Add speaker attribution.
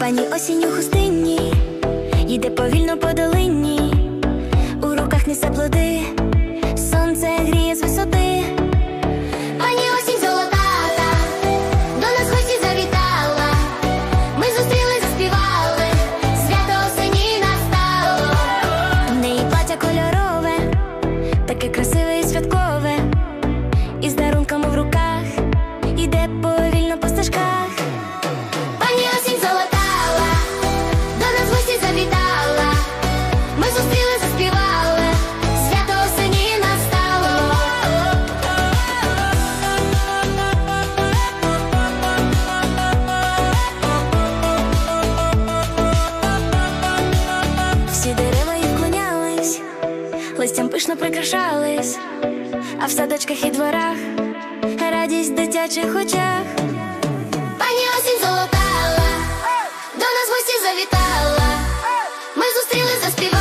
Speaker 1: Пані осінь у хустині, йде повільно по долині, у руках несе плоди, сонце гріє з висоти. Пані осінь золотата, до нас гості завітала. Ми зустріли, заспівали, свято осені настало. В неї плаття кольорове, таке красиве і святкове, із дарунками в руках, листям пишно прикрашались, а в садочках і дворах радість дитячих очах. Пані осінь золотала, до нас гості завітала. Ми зустріли заспівали